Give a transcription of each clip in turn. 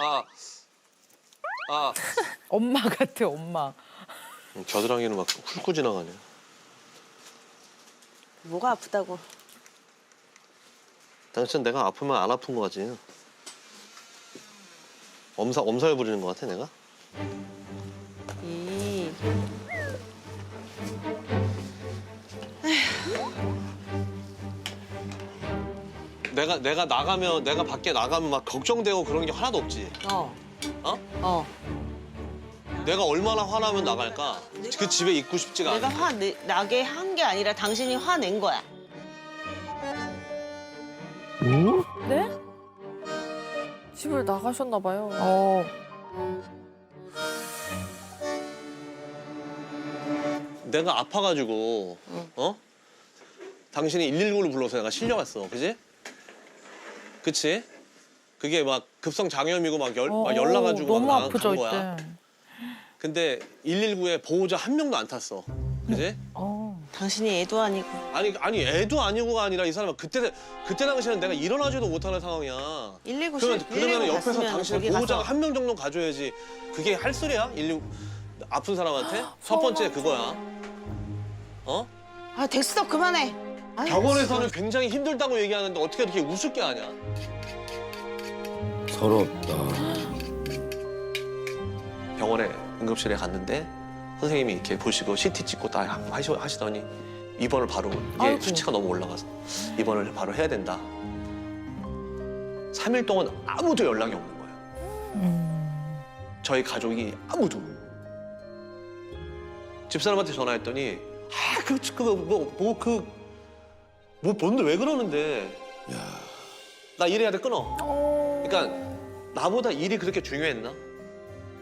아, 아. 엄마 같아 엄마. 겨드랑이는 막 훑고 지나가네. 뭐가 아프다고? 당신 내가 아프면 안 아픈 거 같지? 엄사 엄살 부리는 거 같아 내가? 내가 내가 나가면 내가 밖에 나가면 막 걱정되고 그런 게 하나도 없지. 어. 어? 어. 내가 얼마나 화나면 나갈까? 그 집에 있고 싶지가 내가 않아. 화 내- 나게 한 게 아니라 당신이 화낸 거야. 네? 집을 나가셨나 봐요. 어. 내가 아파가지고 어? 당신이 119를 불러서 내가 실려갔어, 그지? 그치? 그게 막 급성 장염이고 막, 열, 막 열나가지고 너무 막 아프죠 간 거야. 이때. 근데 119에 보호자 한 명도 안 탔어, 그지? 어. 당신이 애도 아니고. 아니 아니 애도 아니고가 아니라 이 사람은 그때 그때 당시에는 내가 일어나지도 못하는 상황이야. 119 그러면 실- 그러면 119 옆에서 당신의 가서 한명 정도 가줘야지. 그게 할 소리야? 119 아픈 사람한테 첫 번째 그거야. 어? 아 됐어 그만해. 병원에서는 굉장히 힘들다고 얘기하는데 어떻게 이렇게 우습게 하냐? 서럽다. 병원에 응급실에 갔는데 선생님이 이렇게 보시고 CT 찍고 다 하시, 하시더니 입원을 바로 이게 아이고. 수치가 너무 올라가서 입원을 바로 해야 된다. 3일 동안 아무도 연락이 없는 거예요. 음. 저희 가족이 아무도 집사람한테 전화했더니 아그그뭐뭐그 뭐 뭔데 왜 그러는데 야, 나 일해야 돼 끊어. 어. 그러니까 나보다 일이 그렇게 중요했나?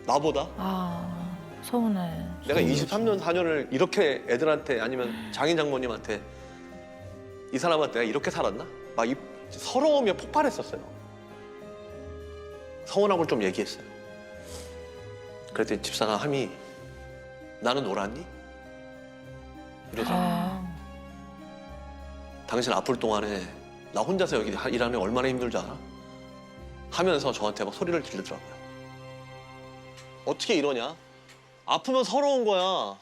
나보다? 아 서운해. 내가 23년 4년을 이렇게 애들한테 아니면 장인 장모님한테 이 사람한테 내가 이렇게 살았나? 막 이 서러움이 폭발했었어요. 서운하고 좀 얘기했어요. 그랬더니 집사가 함이 나는 놀았니? 이러잖아. 아. 당신 아플 동안에 나 혼자서 여기 게 얼마나 힘들지 알아? 하면서 저한테 막 소리를 지르더라고요. 어떻게 이러냐? 아프면 서러운 거야.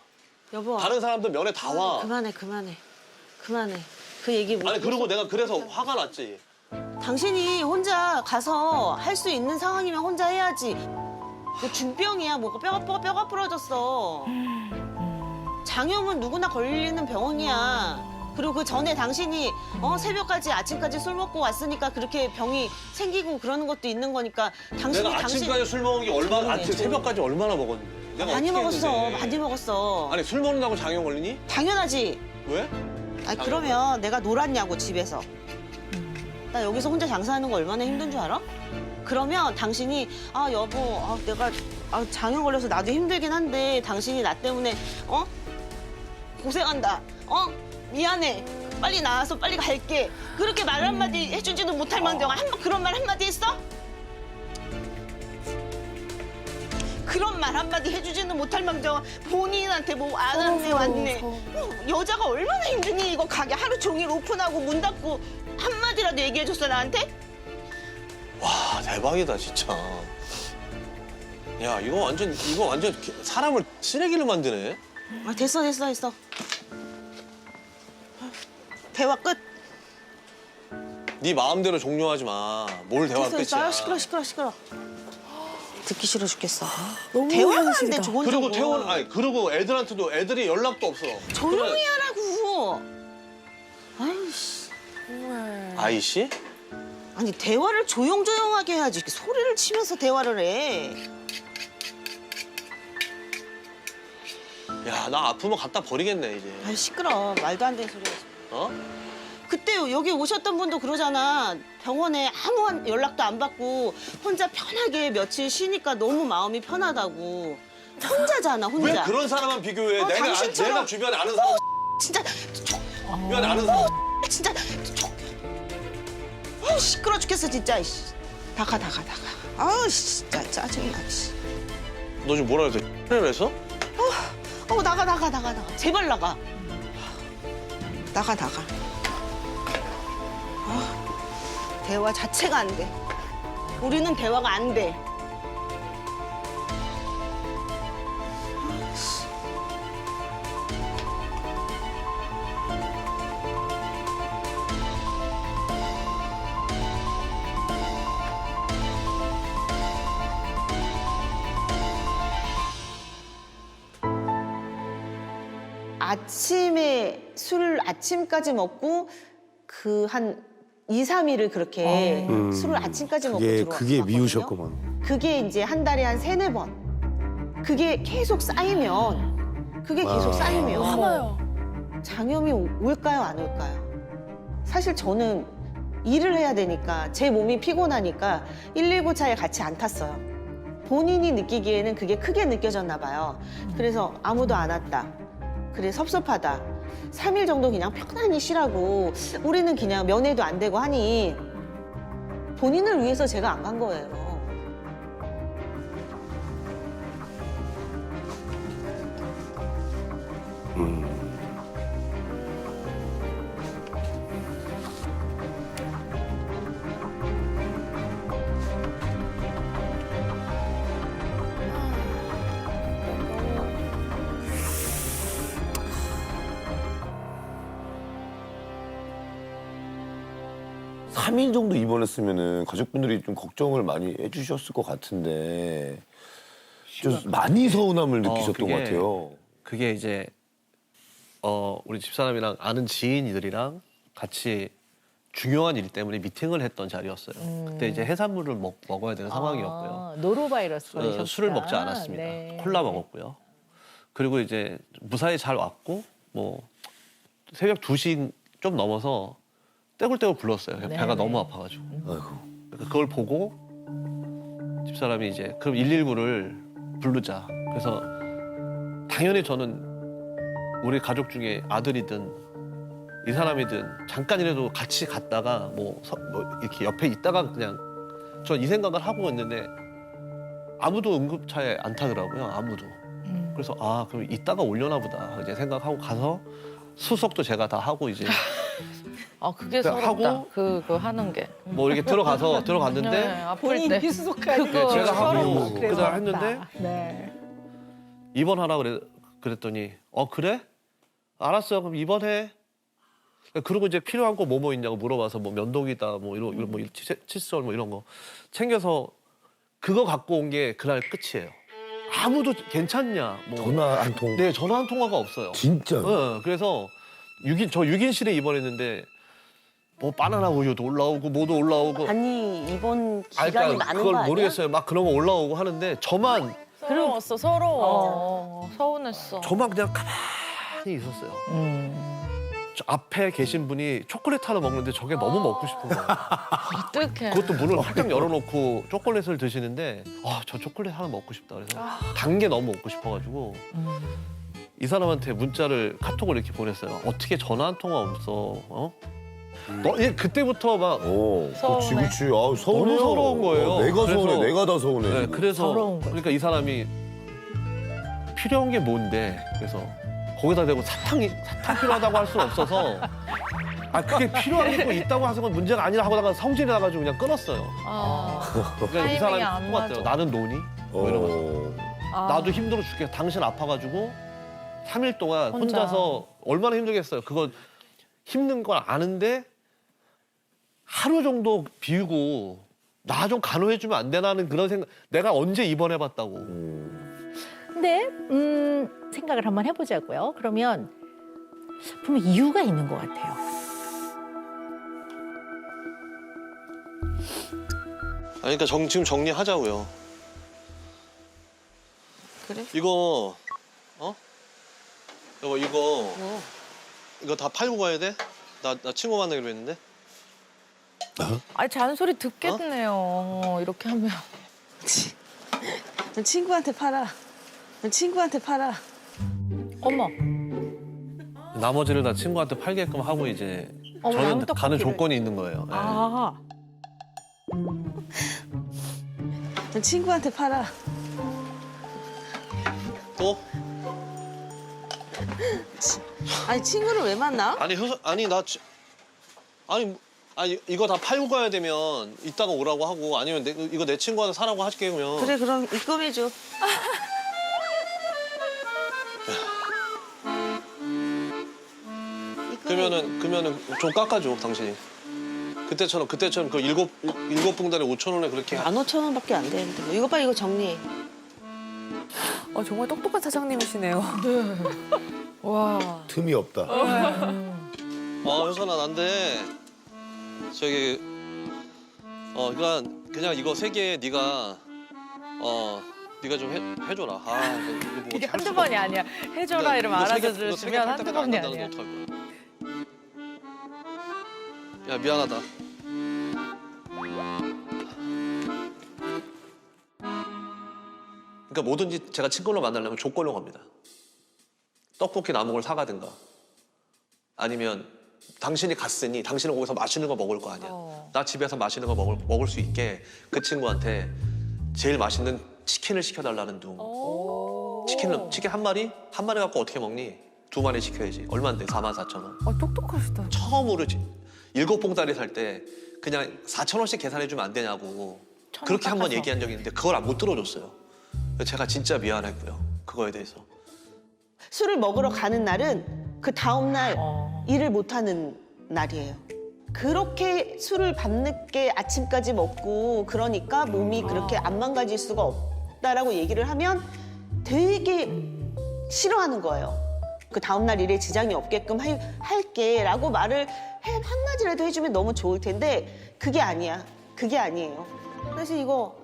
여보. 다른 사람들 면회 다 와. 그만해 그만해. 그만해. 그 얘기 못. 아니 그리고 내가 그래서 화가 났지. 당신이 혼자 가서 할 수 있는 상황이면 혼자 해야지. 뭐 중병이야 뭐가 뼈가 뼈가 뼈가 부러졌어. 장염은 누구나 걸리는 병이야. 그리고 그 전에 당신이 어 새벽까지 아침까지 술 먹고 왔으니까 그렇게 병이 생기고 그러는 것도 있는 거니까 당신이 내가 당신 아침까지 술 먹은 게 얼마나 아침. 새벽까지 얼마나 먹었는데. 내가 많이 어떻게 먹었어 했는데. 많이 먹었어. 아니 술 먹는다고 장염 걸리니? 당연하지. 왜? 아니 그러면 내가 놀았냐고 집에서. 나 여기서 혼자 장사하는 거 얼마나 힘든 줄 알아? 그러면 당신이 아 여보 아, 내가 아, 장염 걸려서 나도 힘들긴 한데 당신이 나 때문에 어 고생한다 어 미안해. 빨리 나와서 빨리 갈게. 그렇게 말 한마디 해주지도 못할 망정 한 번 그런 말 한마디 했어? 그런 말 한마디 해주지는 못할 망정 본인한테 뭐 안 왔네 왔네. 어, 여자가 얼마나 힘드니? 이거 가게 하루 종일 오픈하고 문 닫고 한마디라도 얘기해줬어 나한테? 와 대박이다 진짜. 야 이거 완전 이거 완전 사람을 쓰레기를 만드네. 아 됐어 됐어 됐어 대화 끝 네 마음대로 종료하지 마. 뭘 대화 됐어 됐어 끝이야. 아 시끄러 시끄러 시끄러 듣기 싫어 죽겠어 너무 대화가 안돼 현실이다. 좋은 그리고. 태원 아니 그리고 애들한테도 애들이 연락도 없어. 조용히 하라고 아유 씨 정말. 아이씨? 아니 대화를 조용조용하게 해야지 이렇게 소리를 치면서 대화를 해 야 나 아프면 갖다 버리겠네 이제. 아유 시끄러 말도 안 되는 소리 어? 그때 여기 오셨던 분도 그러잖아. 병원에 아무 연락도 안 받고 혼자 편하게 며칠 쉬니까 너무 마음이 편하다고. 혼자잖아, 왜 혼자. 그런 사람만 비교해? 어, 내가 아- 당신처럼. 내가 주변에 아는 사람 진짜, 저, 주변에 아는 사람 진짜, 저. 어우, 시끄러 죽겠어, 진짜. 이씨. 다가, 다가, 다가. 씨, 진짜 짜증나. 씨. 너 지금 뭐라 그랬어? X를 해서? 어, 나가, 나가, 나가, 나가. 제발 나가. 나가 나가. 아, 대화 자체가 안 돼. 우리는 대화가 안 돼. 아침에 술 아침까지 먹고 그 한 2, 3일을 그렇게 음. 술을 아침까지 먹고 그게 들어왔거든요. 그게 미우셨구만. 그게 이제 한 달에 한 세네 번. 그게 계속 쌓이면 그게 계속 아. 쌓이면 하나요. 장염이 오- 올까요, 안 올까요? 사실 저는 일을 해야 되니까 제 몸이 피곤하니까 119 차에 같이 안 탔어요. 본인이 느끼기에는 그게 크게 느껴졌나 봐요. 그래서 아무도 안 왔다. 그래 섭섭하다. 3일 정도 그냥 편안히 쉬라고 우리는 그냥 면회도 안 되고 하니 본인을 위해서 제가 안 간 거예요. 삼 일 정도 입원했으면은 가족분들이 좀 걱정을 많이 해주셨을 것 같은데 좀 많이 서운함을 느끼셨던 그게- 것 같아요. 그게 이제 어 우리 집사람이랑 아는 지인들이랑 같이 중요한 일 때문에 미팅을 했던 자리였어요. 그때 이제 해산물을 먹, 먹어야 되는 상황이었고요. 아, 노로바이러스 어, 걸리셨다. 술을 먹지 않았습니다. 네. 콜라 먹었고요. 그리고 이제 무사히 잘 왔고 뭐 새벽 2시 좀 넘어서 떼굴떼굴 불렀어요. 네, 배가 네. 너무 아파가지고. 아이고. 그러니까 그걸 보고 집사람이 이제 그럼 119를 부르자. 그래서 당연히 저는 우리 가족 중에 아들이든 이 사람이든 잠깐이라도 같이 갔다가 뭐, 서- 뭐 이렇게 옆에 있다가 그냥 전 이 생각을 하고 있는데 아무도 응급차에 안 타더라고요. 아무도. 음. 그래서 아 그럼 이따가 올려나 보다 이제 생각하고 가서 수속도 제가 다 하고 이제 아 그게 그 서럽다. 하고- 그, 그 하는 게. 뭐 이렇게 들어가서 들어갔는데 네, 아플 때. 수속하는 그거 제가 하고 서러워. 그날 했는데 네. 입원하라 그래 그랬더니 어 그래? 알았어 그럼 입원해. 그리고 이제 필요한 거 뭐 뭐 있냐고 물어봐서 뭐 면도기다 뭐 이런 이런 뭐 치- 칫솔 뭐 이런 거 챙겨서 그거 갖고 온 게 그날 끝이에요. 아무도 괜찮냐 뭐 전화 한 통. 네 전화 한 통화가 없어요. 진짜. 네, 그래서 6인 저 6인실에 입원했는데 뭐 바나나 우유도 올라오고 뭐도 올라오고 아니 이번 아, 기간이 그러니까 많은 그걸 거 아니야? 모르겠어요. 막 그런 거 올라오고 하는데 저만 서러웠어, 서러워. 서운했어. 저만 그냥 가만히 있었어요. 음. 저 앞에 계신 분이 초콜릿 하나 먹는데 저게 너무 먹고 싶은 거예요. 어떡해. 그것도 문을 활짝 열어놓고 초콜릿을 드시는데 아 저 초콜릿 하나 먹고 싶다 그래서 단 게 너무 먹고 싶어가지고 음. 이 사람한테 문자를 카톡을 이렇게 보냈어요. 어떻게 전화 한 통화 없어? 어? 너 예, 그때부터 막 어, 그렇지, 서운해. 그렇지. 아우, 서운해요. 너무 서러운 거예요. 어, 내가 그래서- 서운해, 내가 다 서운해. 네, 지금. 그래서 서러운 거지. 그러니까 이 사람이 필요한 게 뭔데 그래서 거기다 대고 사탕이 사탕 필요하다고 할 수는 없어서 아 그게 필요한 게뭐 있다고 하는 건 문제가 아니라 하고다가 성질이 나가지고 그냥 끊었어요. 아. 그러니까 이 타이밍이 사람이 안 똑같아요. 맞아. 나는 노니? 뭐 이러면서 어. 아. 나도 힘들어 죽겠어. 당신 아파가지고 3일 동안 혼자. 혼자 서 얼마나 힘들겠어요. 그거 힘든 걸 아는데 하루 정도 비우고 나 좀 간호해주면 안 되나는 그런 생각. 내가 언제 입원해봤다고. 근데 음, 생각을 한번 해보자고요. 그러면 분명 이유가 있는 것 같아요. 아니 그러니까 정, 지금 정리하자고요. 그래? 이거 어? 여보 이거 뭐? 이거 다 팔고 가야 돼? 나, 나 친구 만나기로 했는데. 아니 잔소리 듣겠네요. 이렇게 하면. 넌 친구한테 팔아. 넌 친구한테 팔아. 어머. 나머지를 다 친구한테 팔게끔 하고 이제 어머, 저는 가는. 조건이 있는 거예요. 네. 아. 넌 친구한테 팔아. 또? 아니 친구를 왜 만나? 아니 효선 아니 나 지- 아니 아니 이거 다 팔고 가야 되면 이따가 오라고 하고 아니면 내, 이거 내 친구한테 사라고 할게 그러면 그래 그럼 입금해줘. 입금해. 그러면은 그러면은 좀 깎아줘 당신이 그때처럼 그때처럼 그 일곱 일곱 봉다리 5천 원에 그렇게 만 오천 원밖에 안 되는데 뭐. 이거 빨리 이거 정리해. 어, 정말 똑똑한 사장님이시네요. 와. 틈이 없다. 어, 효선아, 난데 저기 어, 그러니까 그냥 이거 세 개 네가 어, 네가 좀 해, 해줘라. 아, 이거 뭐 이게 할 한두 번이 아니야. 해줘라 이러면 알아서 주면 팔 한두 번이 아니야. 거 어떡할 거야? 야, 미안하다. 그러니까 뭐든지 제가 친구로 만나려면 조건을 겁니다. 떡볶이 남은 걸 사가든가 아니면 당신이 갔으니 당신은 거기서 맛있는 거 먹을 거 아니야. 어. 나 집에서 맛있는 거 먹을, 먹을 수 있게 그 친구한테 제일 맛있는 치킨을 시켜달라는 둥. 오. 치킨은 치킨 한 마리? 한 마리 갖고 어떻게 먹니? 두 마리 시켜야지. 얼마인데? 4만 4천 원. 아, 똑똑하시다. 처음으로 지- 일곱 봉다리 살 때 그냥 4천 원씩 계산해 주면 안 되냐고 그렇게 한 번. 얘기한 적이 있는데 그걸 안못 들어줬어요. 제가 진짜 미안했고요. 그거에 대해서. 술을 먹으러 가는 날은 그 다음 날 어. 일을 못 하는 날이에요. 그렇게 술을 밤늦게 아침까지 먹고 그러니까 몸이 그렇게 안 망가질 수가 없다라고 얘기를 하면 되게 싫어하는 거예요. 그 다음날 일에 지장이 없게끔 할, 할게라고 말을 해, 한마디라도 해주면 너무 좋을 텐데 그게 아니야. 그게 아니에요. 그래서 이거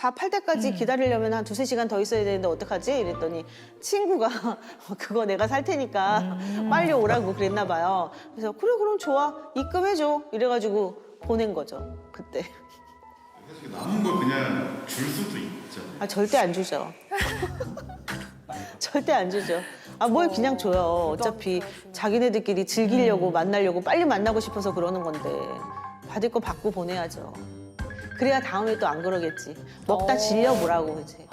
다 팔 때까지 기다리려면 한 두세 시간 더 있어야 되는데 어떡하지? 이랬더니 친구가 그거 내가 살 테니까 빨리 오라고 그랬나 봐요. 그래서 그래 그럼 좋아 입금해줘 이래가지고 보낸 거죠 그때. 남은 걸 그냥 줄 수도 있죠. 아 절대 안 주죠. 절대 안 주죠. 아 뭘 그냥 줘요. 어차피 자기네들끼리 즐기려고 만나려고 빨리 만나고 싶어서 그러는 건데 받을 거 받고 보내야죠. 그래야 다음에 또 안 그러겠지. 먹다 질려 보라고 이제.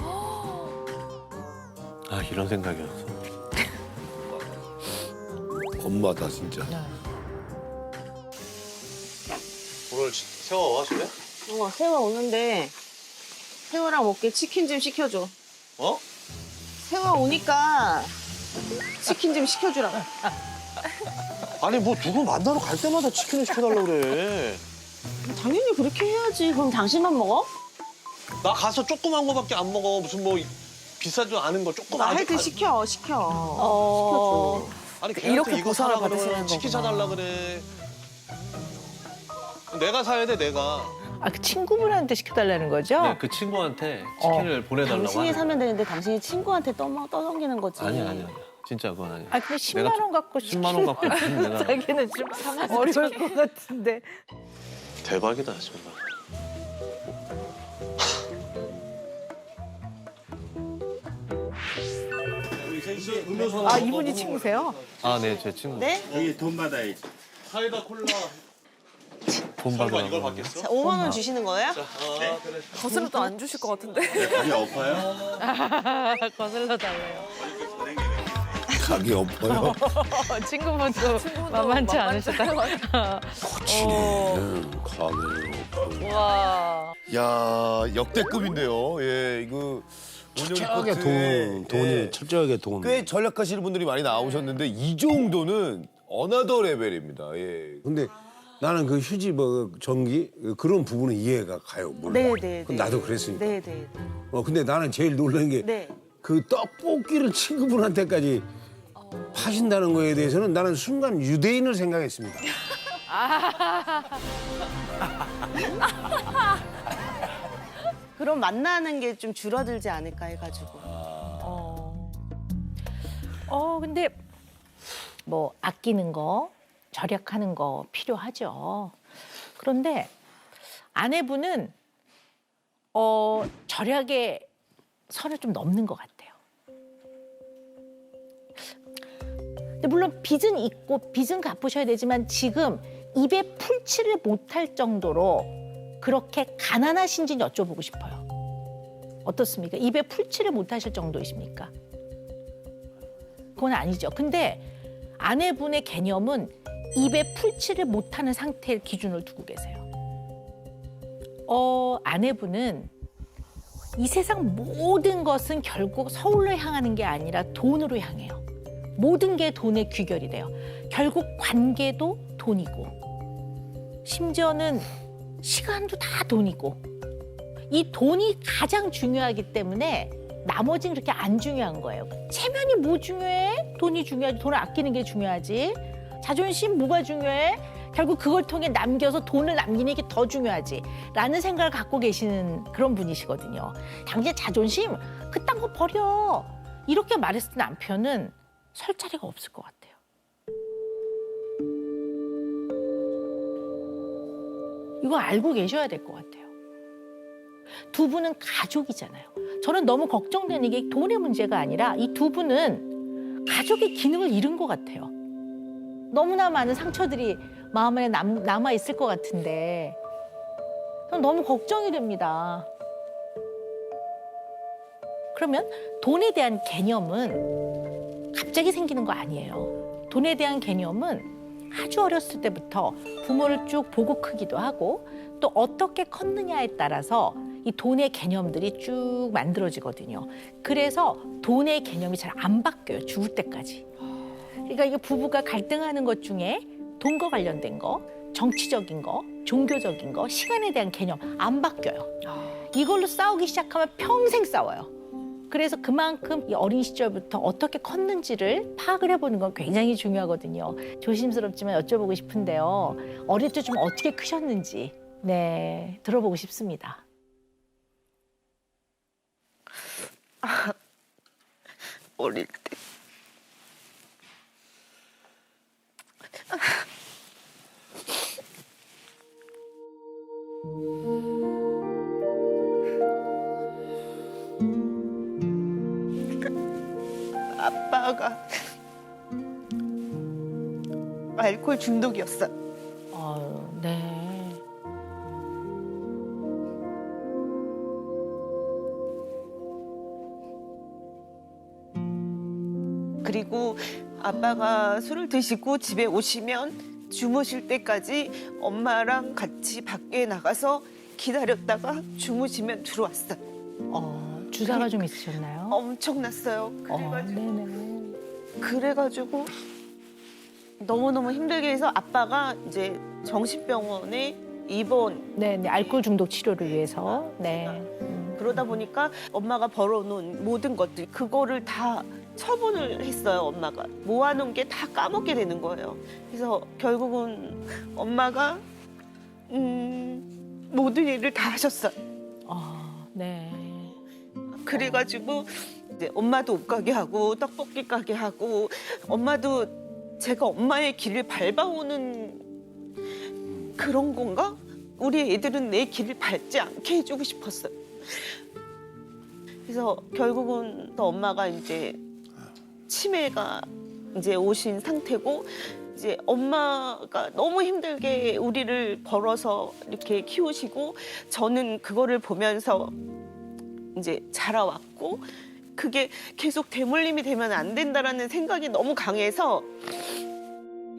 아 이런 생각이었어. 엄마다 진짜. 오늘 세워 집에? 어 세화 오는데 세화랑 먹게 치킨 좀 시켜줘. 어? 세화 오니까 치킨 좀 시켜주라. 아니 뭐 누구 만나러 갈 때마다 치킨을 시켜달라 그래. 당연히 그렇게 해야지. 그럼 당신만 먹어? 나 가서 조그만 거밖에 안 먹어. 무슨 뭐 비싸지도 않은 거 조그만. 나할때 아직- 시켜 시켜. 어. 시켜줘. 아니 이렇게 걔한테 이거 보상을 사라 받으시는 그래. 치킨 거구나. 사달라 그래. 내가 사야 돼 내가. 아, 그 친구분한테 시켜달라는 거죠? 네, 그 친구한테 치킨을 보내달라고. 당신이 하는 사면 되는데 당신이 친구한테 떠, 떠넘기는 거지. 거야. 아니야 아니야. 진짜 그건 아니야. 아, 근데 10만 원 갖고 10만 원 갖고 내가 자기는 좀 어려울 것 같은데. 대박이다 정말. 아, 이분이 친구세요? 아, 네, 제 친구. 네? 여기 돈 받아야지. 사이다 콜라. 돈 받아. 이걸 받겠어? 자, 5만 원 주시는 거예요? 아, 그래. 거슬러 또안 주실 것 같은데. 다리 엎어요? 거슬러 달래요. 각이 엎어요. 어, 친구분도 만만치 않으시다. 어, 각이 엎어요. 와. 야 역대급인데요. 예 이거 철저하게 돈, 리포트에, 돈이 예, 철저하게 돈. 꽤 전략하시는 분들이 많이 나오셨는데 이 정도는 어나더 레벨입니다. 예. 근데 나는 그 휴지 뭐 전기 그런 부분은 이해가 가요. 물론. 네, 네, 그건 네. 나도 그랬으니까. 네, 네. 어 근데 나는 제일 놀란 게 그 네. 떡볶이를 친구분한테까지 파신다는 거에 대해서는 나는 순간 유대인을 생각했습니다. 그럼 만나는 게 좀 줄어들지 않을까 해가지고. 어. 어, 근데 뭐 아끼는 거, 절약하는 거 필요하죠. 그런데 아내분은 어, 절약의 선을 좀 넘는 것 같아 근데 물론 빚은 있고 빚은 갚으셔야 되지만 지금 입에 풀칠을 못할 정도로 그렇게 가난하신지 여쭤보고 싶어요. 어떻습니까? 입에 풀칠을 못하실 정도이십니까? 그건 아니죠. 근데 아내분의 개념은 입에 풀칠을 못하는 상태를 기준으로 두고 계세요. 어, 아내분은 이 세상 모든 것은 결국 서울로 향하는 게 아니라 돈으로 향해요. 모든 게 돈의 귀결이 돼요. 결국 관계도 돈이고, 심지어는 시간도 다 돈이고, 이 돈이 가장 중요하기 때문에 나머지는 그렇게 안 중요한 거예요. 체면이 뭐 중요해? 돈이 중요하지. 돈을 아끼는 게 중요하지. 자존심 뭐가 중요해? 결국 그걸 통해 남겨서 돈을 남기는 게 더 중요하지. 라는 생각을 갖고 계시는 그런 분이시거든요. 당신 자존심 그딴 거 버려. 이렇게 말했을 때 남편은 설 자리가 없을 것 같아요. 이거 알고 계셔야 될 것 같아요. 두 분은 가족이잖아요. 저는 너무 걱정되는 게 돈의 문제가 아니라 이 두 분은 가족의 기능을 잃은 것 같아요. 너무나 많은 상처들이 마음에 남, 남아 있을 것 같은데 너무 걱정이 됩니다. 그러면 돈에 대한 개념은 갑자기 생기는 거 아니에요. 돈에 대한 개념은 아주 어렸을 때부터 부모를 쭉 보고 크기도 하고 또 어떻게 컸느냐에 따라서 이 돈의 개념들이 쭉 만들어지거든요. 그래서 돈의 개념이 잘 안 바뀌어요. 죽을 때까지. 그러니까 이게 부부가 갈등하는 것 중에 돈과 관련된 거, 정치적인 거, 종교적인 거, 시간에 대한 개념 안 바뀌어요. 이걸로 싸우기 시작하면 평생 싸워요. 그래서 그만큼 이 어린 시절부터 어떻게 컸는지를 파악을 해보는 건 굉장히 중요하거든요. 조심스럽지만 여쭤보고 싶은데요. 어릴 때 좀 어떻게 크셨는지 네 들어보고 싶습니다. 어릴 때. 아 알코올 중독이었어. 어, 네. 그리고 아빠가 술을 드시고 집에 오시면 주무실 때까지 엄마랑 같이 밖에 나가서 기다렸다가 주무시면 들어왔어. 어, 주사가 좀 있으셨나요? 엄청났어요. 어, 그래가지고 네네. 그래가지고 너무너무 힘들게 해서 아빠가 이제 정신병원에 입원 네 네. 알코올 중독 치료를 위해서. 네. 음. 그러다 보니까 엄마가 벌어놓은 모든 것들 그거를 다 처분을 했어요 엄마가 모아놓은 게 다 까먹게 되는 거예요 그래서 결국은 엄마가 음, 모든 일을 다 하셨어요 아, 네. 그래가지고 이제 엄마도 옷 가게 하고 떡볶이 가게 하고 엄마도 제가 엄마의 길을 밟아오는 그런 건가? 우리 애들은 내 길을 밟지 않게 해주고 싶었어요. 그래서 결국은 또 엄마가 이제 치매가 이제 오신 상태고 이제 엄마가 너무 힘들게 우리를 벌어서 이렇게 키우시고 저는 그거를 보면서 이제 자라왔고 그게 계속 대물림이 되면 안 된다라는 생각이 너무 강해서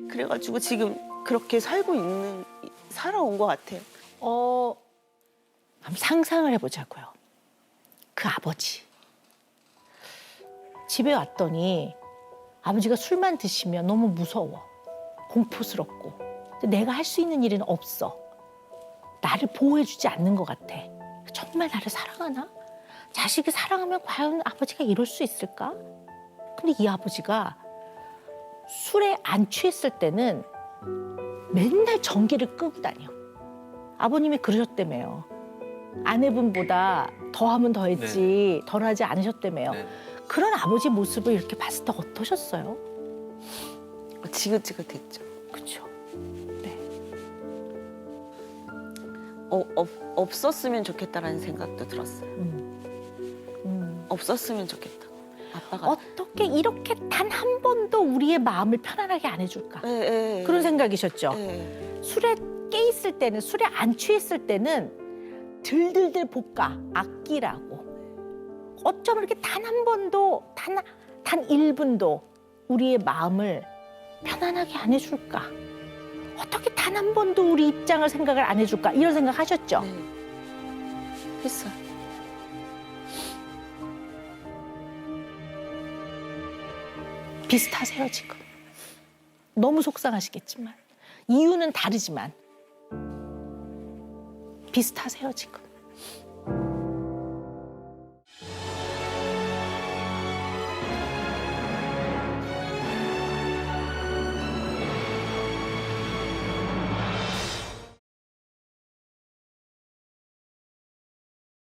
그래가지고 지금 그렇게 살고 있는 살아온 것 같아요. 어, 한번 상상을 해보자고요. 그 아버지. 집에 왔더니 아버지가 술만 드시면 너무 무서워. 공포스럽고. 내가 할 수 있는 일은 없어. 나를 보호해주지 않는 것 같아. 정말 나를 사랑하나? 자식이 사랑하면 과연 아버지가 이럴 수 있을까? 근데 이 아버지가 술에 안 취했을 때는 맨날 전기를 끄고 다녀. 아버님이 그러셨다며요. 아내분보다 더하면 더했지 덜하지 않으셨다며요. 네. 그런 아버지 모습을 이렇게 봤을 때 어떠셨어요? 지긋지긋했죠. 그렇죠. 어, 없, 없었으면 좋겠다라는 생각도 들었어요. 음. 음. 없었으면 좋겠다. 아빠가 어떻게 이렇게 단 한 번도 우리의 마음을 편안하게 안 해줄까? 예, 예. 그런 생각이셨죠. 예. 술에 깨 있을 때는 술에 안 취했을 때는 들들들 볶아 아끼라고. 어쩜 이렇게 단 한 번도 단단 1분도 우리의 마음을 편안하게 안 해줄까? 어떻게 단 한 번도 우리 입장을 생각을 안 해줄까? 이런 생각 하셨죠? 네. 했어요. 비슷하세요, 지금. 너무 속상하시겠지만. 이유는 다르지만. 비슷하세요, 지금.